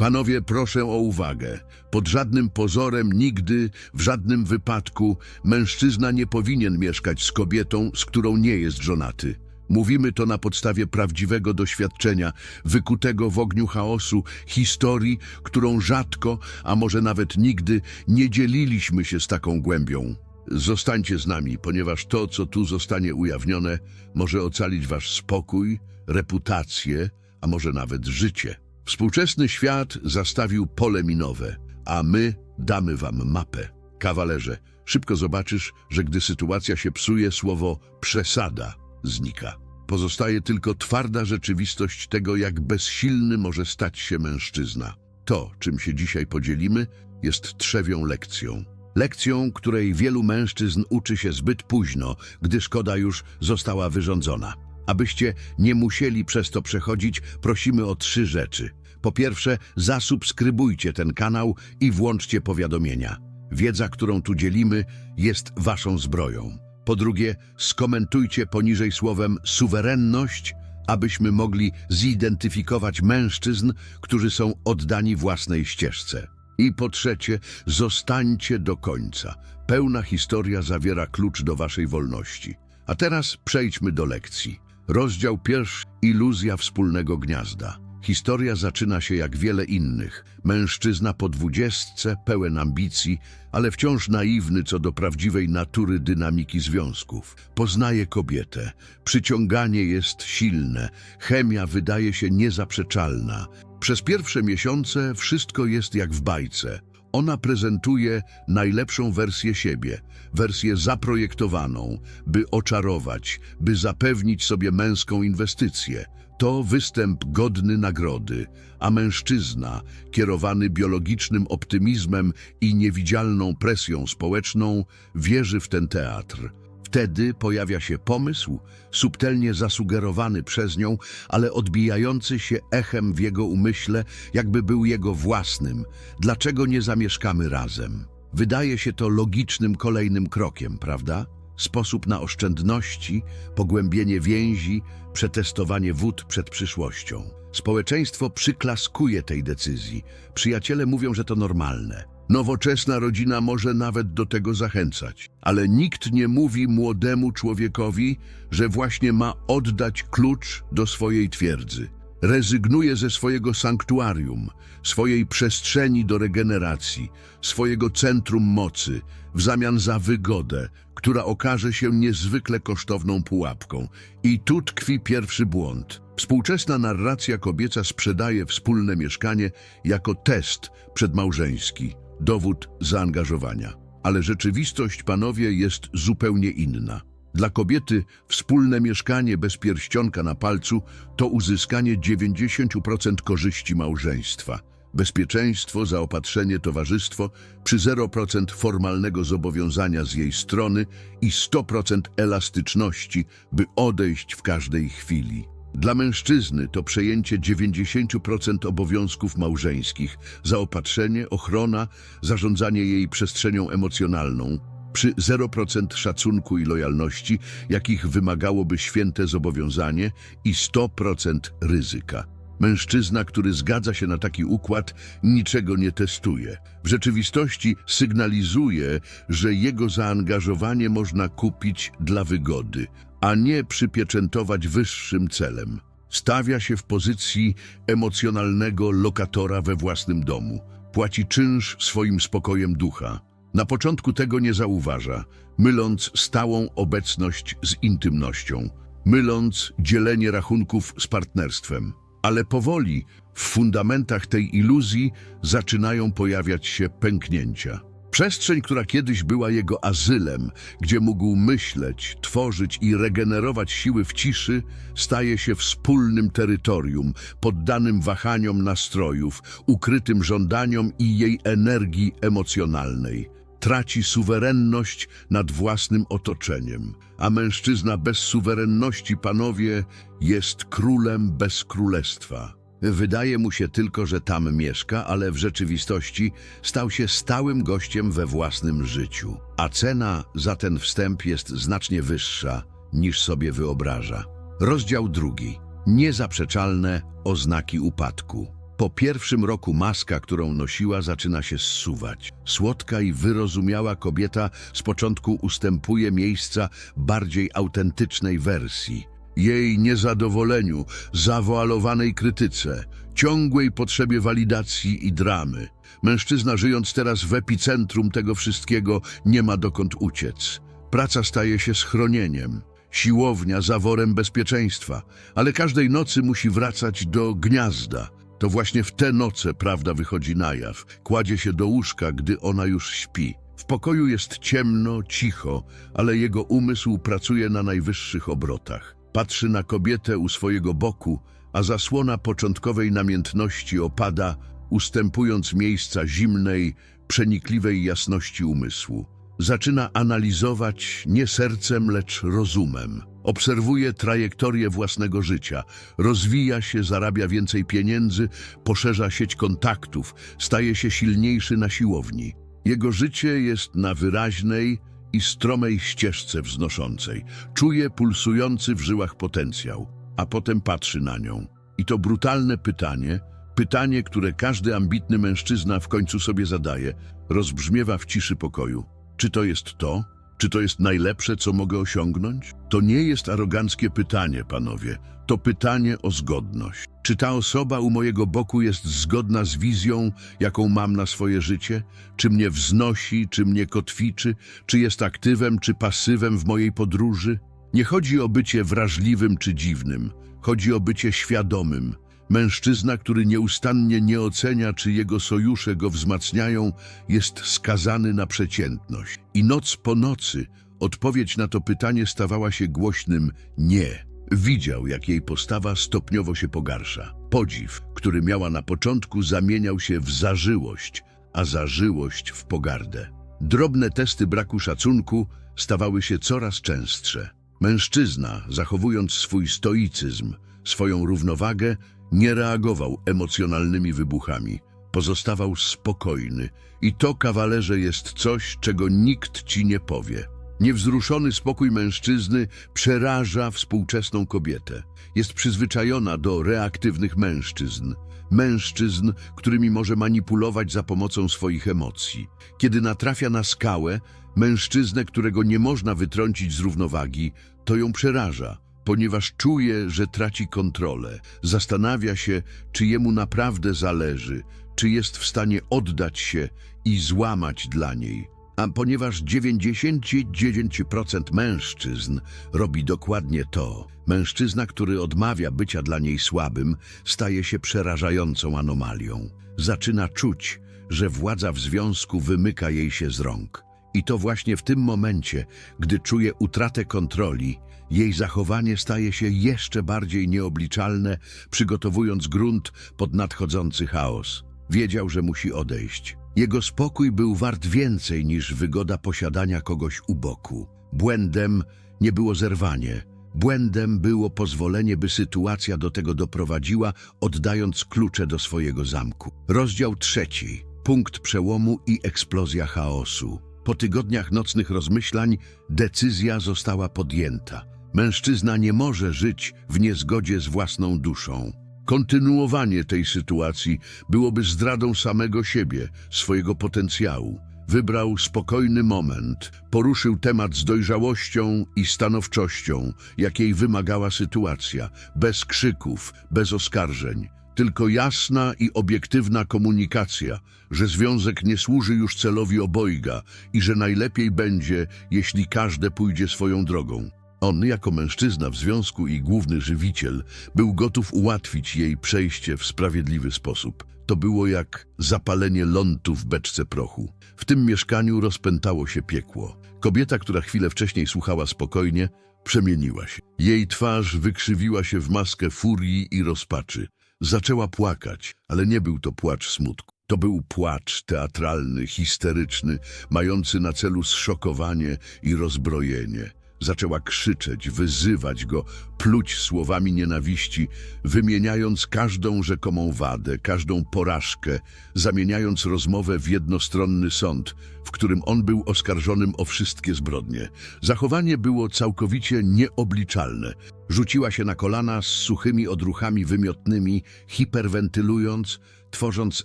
Panowie, proszę o uwagę. Pod żadnym pozorem, nigdy, w żadnym wypadku mężczyzna nie powinien mieszkać z kobietą, z którą nie jest żonaty. Mówimy to na podstawie prawdziwego doświadczenia, wykutego w ogniu chaosu, historii, którą rzadko, a może nawet nigdy, nie dzieliliśmy się z taką głębią. Zostańcie z nami, ponieważ to, co tu zostanie ujawnione, może ocalić wasz spokój, reputację, a może nawet życie. Współczesny świat zastawił pole minowe, a my damy wam mapę. Kawalerze, szybko zobaczysz, że gdy sytuacja się psuje, słowo przesada znika. Pozostaje tylko twarda rzeczywistość tego, jak bezsilny może stać się mężczyzna. To, czym się dzisiaj podzielimy, jest trzewią lekcją. Lekcją, której wielu mężczyzn uczy się zbyt późno, gdy szkoda już została wyrządzona. Abyście nie musieli przez to przechodzić, prosimy o trzy rzeczy. Po pierwsze, zasubskrybujcie ten kanał i włączcie powiadomienia. Wiedza, którą tu dzielimy, jest waszą zbroją. Po drugie, skomentujcie poniżej słowem suwerenność, abyśmy mogli zidentyfikować mężczyzn, którzy są oddani własnej ścieżce. I po trzecie, zostańcie do końca. Pełna historia zawiera klucz do waszej wolności. A teraz przejdźmy do lekcji. Rozdział pierwszy. Iluzja wspólnego gniazda. Historia zaczyna się jak wiele innych. Mężczyzna po dwudziestce, pełen ambicji, ale wciąż naiwny co do prawdziwej natury dynamiki związków. Poznaje kobietę. Przyciąganie jest silne. Chemia wydaje się niezaprzeczalna. Przez pierwsze miesiące wszystko jest jak w bajce. Ona prezentuje najlepszą wersję siebie, wersję zaprojektowaną, by oczarować, by zapewnić sobie męską inwestycję. To występ godny nagrody, a mężczyzna, kierowany biologicznym optymizmem i niewidzialną presją społeczną, wierzy w ten teatr. Wtedy pojawia się pomysł, subtelnie zasugerowany przez nią, ale odbijający się echem w jego umyśle, jakby był jego własnym. Dlaczego nie zamieszkamy razem? Wydaje się to logicznym kolejnym krokiem, prawda? Sposób na oszczędności, pogłębienie więzi, przetestowanie wód przed przyszłością. Społeczeństwo przyklaskuje tej decyzji. Przyjaciele mówią, że to normalne. Nowoczesna rodzina może nawet do tego zachęcać, ale nikt nie mówi młodemu człowiekowi, że właśnie ma oddać klucz do swojej twierdzy. Rezygnuje ze swojego sanktuarium, swojej przestrzeni do regeneracji, swojego centrum mocy, w zamian za wygodę, która okaże się niezwykle kosztowną pułapką. I tu tkwi pierwszy błąd. Współczesna narracja kobieca sprzedaje wspólne mieszkanie jako test przedmałżeński, dowód zaangażowania. Ale rzeczywistość, panowie, jest zupełnie inna. Dla kobiety wspólne mieszkanie bez pierścionka na palcu to uzyskanie 90% korzyści małżeństwa. Bezpieczeństwo, zaopatrzenie, towarzystwo przy 0% formalnego zobowiązania z jej strony i 100% elastyczności, by odejść w każdej chwili. Dla mężczyzny to przejęcie 90% obowiązków małżeńskich, zaopatrzenie, ochrona, zarządzanie jej przestrzenią emocjonalną, przy 0% szacunku i lojalności, jakich wymagałoby święte zobowiązanie i 100% ryzyka. Mężczyzna, który zgadza się na taki układ, niczego nie testuje. W rzeczywistości sygnalizuje, że jego zaangażowanie można kupić dla wygody, a nie przypieczętować wyższym celem. Stawia się w pozycji emocjonalnego lokatora we własnym domu. Płaci czynsz swoim spokojem ducha. Na początku tego nie zauważa, myląc stałą obecność z intymnością, myląc dzielenie rachunków z partnerstwem. Ale powoli w fundamentach tej iluzji zaczynają pojawiać się pęknięcia. Przestrzeń, która kiedyś była jego azylem, gdzie mógł myśleć, tworzyć i regenerować siły w ciszy, staje się wspólnym terytorium, poddanym wahaniom nastrojów, ukrytym żądaniom i jej energii emocjonalnej. Traci suwerenność nad własnym otoczeniem, a mężczyzna bez suwerenności, panowie, jest królem bez królestwa. Wydaje mu się tylko, że tam mieszka, ale w rzeczywistości stał się stałym gościem we własnym życiu. A cena za ten wstęp jest znacznie wyższa niż sobie wyobraża. Rozdział drugi. Niezaprzeczalne oznaki upadku. Po pierwszym roku maska, którą nosiła, zaczyna się zsuwać. Słodka i wyrozumiała kobieta z początku ustępuje miejsca bardziej autentycznej wersji. Jej niezadowoleniu, zawoalowanej krytyce, ciągłej potrzebie walidacji i dramy. Mężczyzna żyjąc teraz w epicentrum tego wszystkiego nie ma dokąd uciec. Praca staje się schronieniem, siłownia zaworem bezpieczeństwa, ale każdej nocy musi wracać do gniazda. To właśnie w te noce prawda wychodzi na jaw. Kładzie się do łóżka, gdy ona już śpi. W pokoju jest ciemno, cicho, ale jego umysł pracuje na najwyższych obrotach. Patrzy na kobietę u swojego boku, a zasłona początkowej namiętności opada, ustępując miejsca zimnej, przenikliwej jasności umysłu. Zaczyna analizować nie sercem, lecz rozumem. Obserwuje trajektorię własnego życia, rozwija się, zarabia więcej pieniędzy, poszerza sieć kontaktów, staje się silniejszy na siłowni. Jego życie jest na wyraźnej i stromej ścieżce wznoszącej. Czuje pulsujący w żyłach potencjał, a potem patrzy na nią. I to brutalne pytanie, pytanie, które każdy ambitny mężczyzna w końcu sobie zadaje, rozbrzmiewa w ciszy pokoju. Czy to jest to? Czy to jest najlepsze, co mogę osiągnąć? To nie jest aroganckie pytanie, panowie. To pytanie o zgodność. Czy ta osoba u mojego boku jest zgodna z wizją, jaką mam na swoje życie? Czy mnie wznosi, czy mnie kotwiczy? Czy jest aktywem, czy pasywem w mojej podróży? Nie chodzi o bycie wrażliwym czy dziwnym. Chodzi o bycie świadomym. Mężczyzna, który nieustannie nie ocenia, czy jego sojusze go wzmacniają, jest skazany na przeciętność. I noc po nocy odpowiedź na to pytanie stawała się głośnym nie. Widział, jak jej postawa stopniowo się pogarsza. Podziw, który miała na początku, zamieniał się w zażyłość, a zażyłość w pogardę. Drobne testy braku szacunku stawały się coraz częstsze. Mężczyzna, zachowując swój stoicyzm, swoją równowagę, nie reagował emocjonalnymi wybuchami. Pozostawał spokojny. I to, kawalerze, jest coś, czego nikt ci nie powie. Niewzruszony spokój mężczyzny przeraża współczesną kobietę. Jest przyzwyczajona do reaktywnych mężczyzn. Mężczyzn, którymi może manipulować za pomocą swoich emocji. Kiedy natrafia na skałę, mężczyznę, którego nie można wytrącić z równowagi, to ją przeraża ponieważ czuje, że traci kontrolę. Zastanawia się, czy jemu naprawdę zależy, czy jest w stanie oddać się i złamać dla niej. A ponieważ 99% mężczyzn robi dokładnie to, mężczyzna, który odmawia bycia dla niej słabym, staje się przerażającą anomalią. Zaczyna czuć, że władza w związku wymyka jej się z rąk. I to właśnie w tym momencie, gdy czuje utratę kontroli, jej zachowanie staje się jeszcze bardziej nieobliczalne, przygotowując grunt pod nadchodzący chaos. Wiedział, że musi odejść. Jego spokój był wart więcej niż wygoda posiadania kogoś u boku. Błędem nie było zerwanie. Błędem było pozwolenie, by sytuacja do tego doprowadziła, oddając klucze do swojego zamku. Rozdział trzeci. Punkt przełomu i eksplozja chaosu. Po tygodniach nocnych rozmyślań decyzja została podjęta. Mężczyzna nie może żyć w niezgodzie z własną duszą. Kontynuowanie tej sytuacji byłoby zdradą samego siebie, swojego potencjału. Wybrał spokojny moment, poruszył temat z dojrzałością i stanowczością, jakiej wymagała sytuacja, bez krzyków, bez oskarżeń. Tylko jasna i obiektywna komunikacja, że związek nie służy już celowi obojga i że najlepiej będzie, jeśli każde pójdzie swoją drogą. On, jako mężczyzna w związku i główny żywiciel, był gotów ułatwić jej przejście w sprawiedliwy sposób. To było jak zapalenie lądu w beczce prochu. W tym mieszkaniu rozpętało się piekło. Kobieta, która chwilę wcześniej słuchała spokojnie, przemieniła się. Jej twarz wykrzywiła się w maskę furii i rozpaczy. Zaczęła płakać, ale nie był to płacz smutku. To był płacz teatralny, histeryczny, mający na celu zszokowanie i rozbrojenie. Zaczęła krzyczeć, wyzywać go, pluć słowami nienawiści, wymieniając każdą rzekomą wadę, każdą porażkę, zamieniając rozmowę w jednostronny sąd, w którym on był oskarżonym o wszystkie zbrodnie. Zachowanie było całkowicie nieobliczalne. Rzuciła się na kolana z suchymi odruchami wymiotnymi, hiperwentylując, tworząc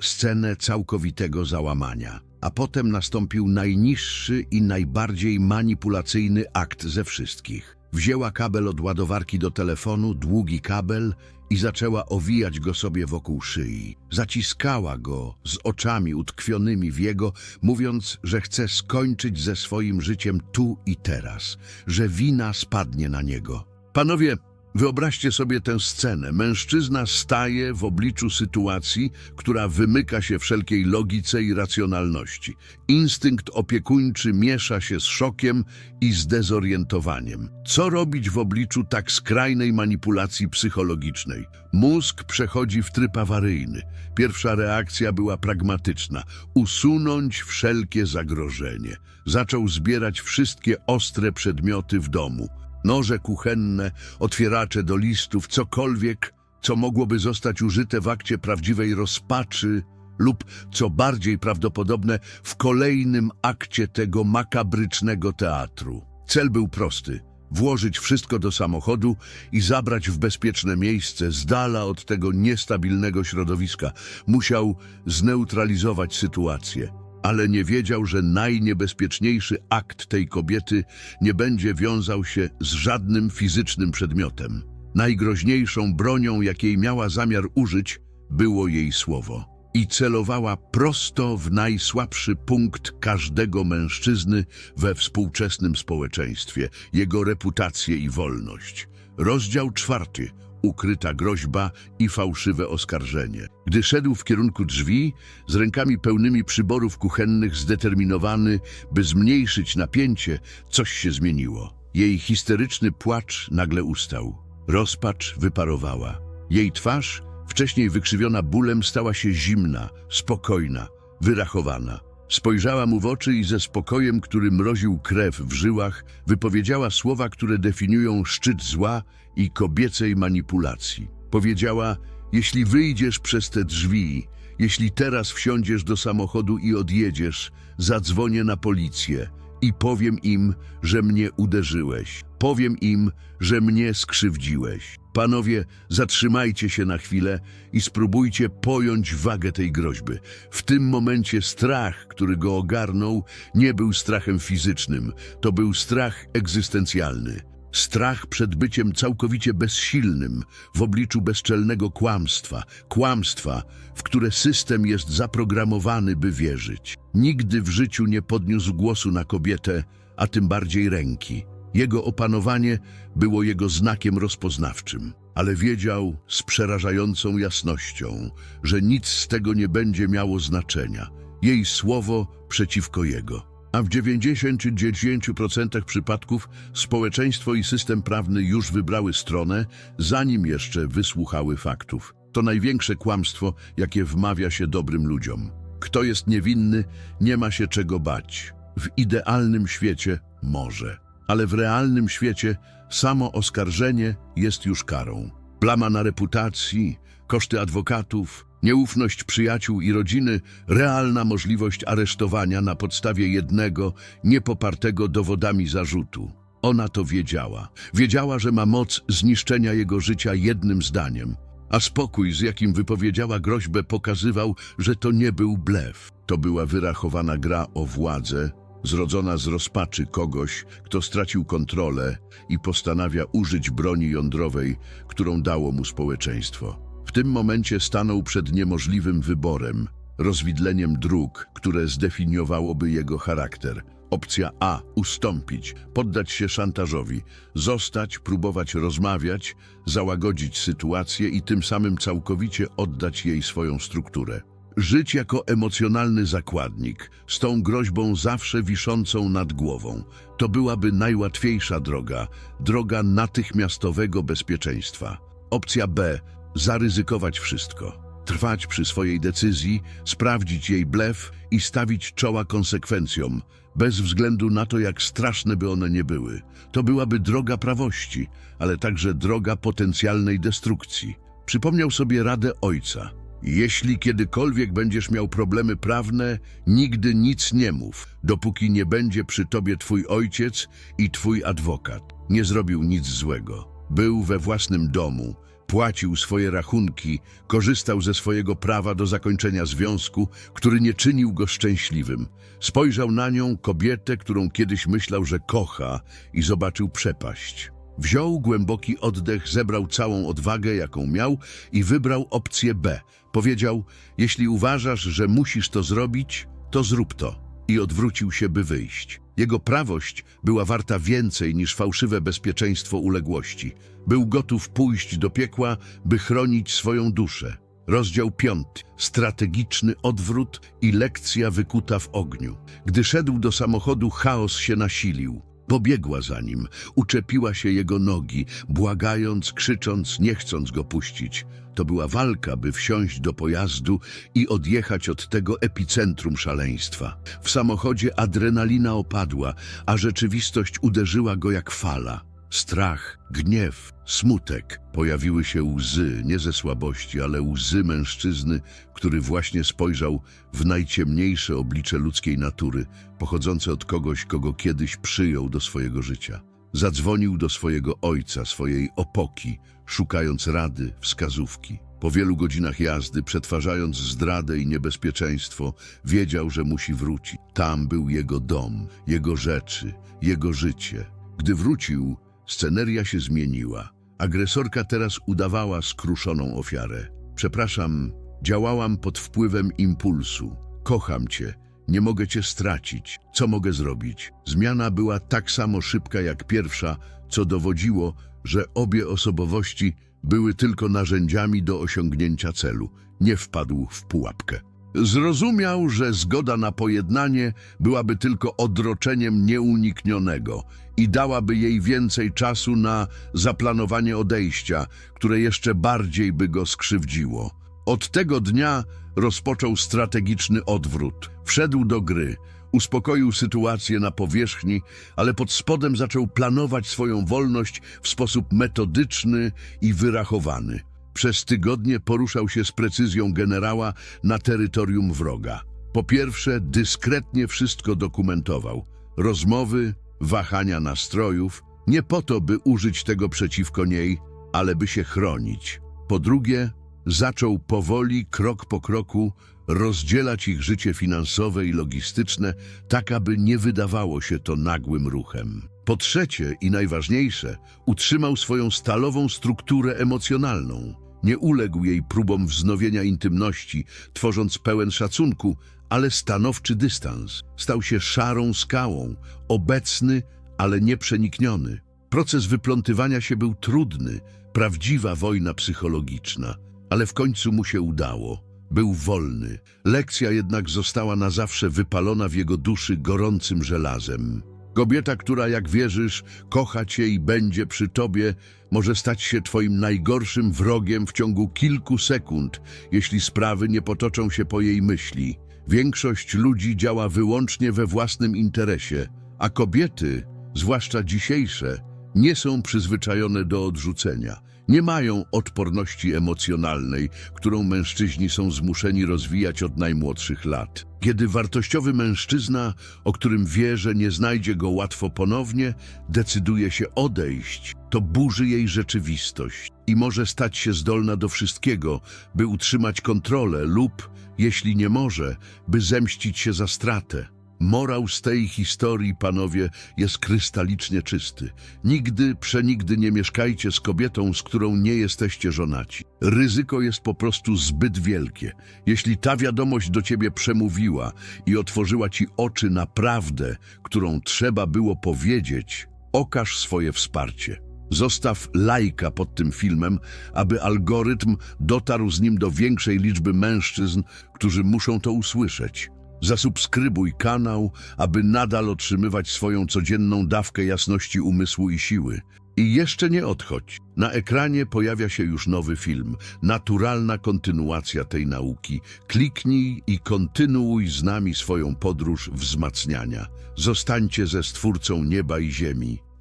scenę całkowitego załamania. A potem nastąpił najniższy i najbardziej manipulacyjny akt ze wszystkich. Wzięła kabel od ładowarki do telefonu, długi kabel, i zaczęła owijać go sobie wokół szyi. Zaciskała go z oczami utkwionymi w jego, mówiąc, że chce skończyć ze swoim życiem tu i teraz, że wina spadnie na niego. Panowie, wyobraźcie sobie tę scenę. Mężczyzna staje w obliczu sytuacji, która wymyka się wszelkiej logice i racjonalności. Instynkt opiekuńczy miesza się z szokiem i zdezorientowaniem. Co robić w obliczu tak skrajnej manipulacji psychologicznej? Mózg przechodzi w tryb awaryjny. Pierwsza reakcja była pragmatyczna. Usunąć wszelkie zagrożenie. Zaczął zbierać wszystkie ostre przedmioty w domu noże kuchenne, otwieracze do listów, cokolwiek, co mogłoby zostać użyte w akcie prawdziwej rozpaczy lub, co bardziej prawdopodobne, w kolejnym akcie tego makabrycznego teatru. Cel był prosty. Włożyć wszystko do samochodu i zabrać w bezpieczne miejsce, z dala od tego niestabilnego środowiska. Musiał zneutralizować sytuację ale nie wiedział, że najniebezpieczniejszy akt tej kobiety nie będzie wiązał się z żadnym fizycznym przedmiotem. Najgroźniejszą bronią, jakiej miała zamiar użyć, było jej słowo. I celowała prosto w najsłabszy punkt każdego mężczyzny we współczesnym społeczeństwie, jego reputację i wolność. Rozdział czwarty – ukryta groźba i fałszywe oskarżenie. Gdy szedł w kierunku drzwi, z rękami pełnymi przyborów kuchennych, zdeterminowany, by zmniejszyć napięcie, coś się zmieniło. Jej histeryczny płacz nagle ustał. Rozpacz wyparowała. Jej twarz, wcześniej wykrzywiona bólem, stała się zimna, spokojna, wyrachowana. Spojrzała mu w oczy i ze spokojem, który mroził krew w żyłach, wypowiedziała słowa, które definiują szczyt zła i kobiecej manipulacji. Powiedziała, jeśli wyjdziesz przez te drzwi, jeśli teraz wsiądziesz do samochodu i odjedziesz, zadzwonię na policję i powiem im, że mnie uderzyłeś. Powiem im, że mnie skrzywdziłeś. Panowie, zatrzymajcie się na chwilę i spróbujcie pojąć wagę tej groźby. W tym momencie strach, który go ogarnął, nie był strachem fizycznym, to był strach egzystencjalny. Strach przed byciem całkowicie bezsilnym w obliczu bezczelnego kłamstwa, kłamstwa, w które system jest zaprogramowany, by wierzyć. Nigdy w życiu nie podniósł głosu na kobietę, a tym bardziej ręki. Jego opanowanie było jego znakiem rozpoznawczym, ale wiedział z przerażającą jasnością, że nic z tego nie będzie miało znaczenia. Jej słowo przeciwko jego. A w 99% przypadków społeczeństwo i system prawny już wybrały stronę, zanim jeszcze wysłuchały faktów. To największe kłamstwo, jakie wmawia się dobrym ludziom. Kto jest niewinny, nie ma się czego bać. W idealnym świecie może ale w realnym świecie samo oskarżenie jest już karą. Plama na reputacji, koszty adwokatów, nieufność przyjaciół i rodziny, realna możliwość aresztowania na podstawie jednego, niepopartego dowodami zarzutu. Ona to wiedziała. Wiedziała, że ma moc zniszczenia jego życia jednym zdaniem. A spokój, z jakim wypowiedziała groźbę, pokazywał, że to nie był blef. To była wyrachowana gra o władzę, zrodzona z rozpaczy kogoś, kto stracił kontrolę i postanawia użyć broni jądrowej, którą dało mu społeczeństwo. W tym momencie stanął przed niemożliwym wyborem, rozwidleniem dróg, które zdefiniowałoby jego charakter. Opcja A – ustąpić, poddać się szantażowi, zostać, próbować rozmawiać, załagodzić sytuację i tym samym całkowicie oddać jej swoją strukturę. Żyć jako emocjonalny zakładnik, z tą groźbą zawsze wiszącą nad głową, to byłaby najłatwiejsza droga, droga natychmiastowego bezpieczeństwa. Opcja B – zaryzykować wszystko. trwać przy swojej decyzji, sprawdzić jej blef i stawić czoła konsekwencjom, bez względu na to, jak straszne by one nie były. To byłaby droga prawości, ale także droga potencjalnej destrukcji. Przypomniał sobie radę ojca. Jeśli kiedykolwiek będziesz miał problemy prawne, nigdy nic nie mów, dopóki nie będzie przy tobie twój ojciec i twój adwokat. Nie zrobił nic złego. Był we własnym domu, płacił swoje rachunki, korzystał ze swojego prawa do zakończenia związku, który nie czynił go szczęśliwym. Spojrzał na nią, kobietę, którą kiedyś myślał, że kocha i zobaczył przepaść. Wziął głęboki oddech, zebrał całą odwagę, jaką miał i wybrał opcję B. Powiedział, jeśli uważasz, że musisz to zrobić, to zrób to. I odwrócił się, by wyjść. Jego prawość była warta więcej niż fałszywe bezpieczeństwo uległości. Był gotów pójść do piekła, by chronić swoją duszę. Rozdział piąty. Strategiczny odwrót i lekcja wykuta w ogniu. Gdy szedł do samochodu, chaos się nasilił. Pobiegła za nim, uczepiła się jego nogi, błagając, krzycząc, nie chcąc go puścić. To była walka, by wsiąść do pojazdu i odjechać od tego epicentrum szaleństwa. W samochodzie adrenalina opadła, a rzeczywistość uderzyła go jak fala. Strach, gniew, smutek. Pojawiły się łzy, nie ze słabości, ale łzy mężczyzny, który właśnie spojrzał w najciemniejsze oblicze ludzkiej natury, pochodzące od kogoś, kogo kiedyś przyjął do swojego życia. Zadzwonił do swojego ojca, swojej opoki, szukając rady, wskazówki. Po wielu godzinach jazdy, przetwarzając zdradę i niebezpieczeństwo, wiedział, że musi wrócić. Tam był jego dom, jego rzeczy, jego życie. Gdy wrócił, sceneria się zmieniła. Agresorka teraz udawała skruszoną ofiarę. Przepraszam, działałam pod wpływem impulsu. Kocham cię, nie mogę cię stracić. Co mogę zrobić? Zmiana była tak samo szybka jak pierwsza, co dowodziło, że obie osobowości były tylko narzędziami do osiągnięcia celu. Nie wpadł w pułapkę. Zrozumiał, że zgoda na pojednanie byłaby tylko odroczeniem nieuniknionego i dałaby jej więcej czasu na zaplanowanie odejścia, które jeszcze bardziej by go skrzywdziło. Od tego dnia rozpoczął strategiczny odwrót. Wszedł do gry, uspokoił sytuację na powierzchni, ale pod spodem zaczął planować swoją wolność w sposób metodyczny i wyrachowany. Przez tygodnie poruszał się z precyzją generała na terytorium wroga. Po pierwsze, dyskretnie wszystko dokumentował. Rozmowy, wahania nastrojów, nie po to, by użyć tego przeciwko niej, ale by się chronić. Po drugie, zaczął powoli, krok po kroku, rozdzielać ich życie finansowe i logistyczne, tak aby nie wydawało się to nagłym ruchem. Po trzecie i najważniejsze, utrzymał swoją stalową strukturę emocjonalną. Nie uległ jej próbom wznowienia intymności, tworząc pełen szacunku, ale stanowczy dystans. Stał się szarą skałą, obecny, ale nieprzenikniony. Proces wyplątywania się był trudny, prawdziwa wojna psychologiczna, ale w końcu mu się udało. Był wolny. Lekcja jednak została na zawsze wypalona w jego duszy gorącym żelazem. Kobieta, która, jak wierzysz, kocha cię i będzie przy tobie, może stać się twoim najgorszym wrogiem w ciągu kilku sekund, jeśli sprawy nie potoczą się po jej myśli. Większość ludzi działa wyłącznie we własnym interesie, a kobiety, zwłaszcza dzisiejsze, nie są przyzwyczajone do odrzucenia. Nie mają odporności emocjonalnej, którą mężczyźni są zmuszeni rozwijać od najmłodszych lat. Kiedy wartościowy mężczyzna, o którym wie, że nie znajdzie go łatwo ponownie, decyduje się odejść, to burzy jej rzeczywistość i może stać się zdolna do wszystkiego, by utrzymać kontrolę lub, jeśli nie może, by zemścić się za stratę. Morał z tej historii, panowie, jest krystalicznie czysty. Nigdy, przenigdy nie mieszkajcie z kobietą, z którą nie jesteście żonaci. Ryzyko jest po prostu zbyt wielkie. Jeśli ta wiadomość do ciebie przemówiła i otworzyła ci oczy na prawdę, którą trzeba było powiedzieć, okaż swoje wsparcie. Zostaw lajka pod tym filmem, aby algorytm dotarł z nim do większej liczby mężczyzn, którzy muszą to usłyszeć. Zasubskrybuj kanał, aby nadal otrzymywać swoją codzienną dawkę jasności umysłu i siły. I jeszcze nie odchodź. Na ekranie pojawia się już nowy film, naturalna kontynuacja tej nauki. Kliknij i kontynuuj z nami swoją podróż wzmacniania. Zostańcie ze Stwórcą nieba i ziemi.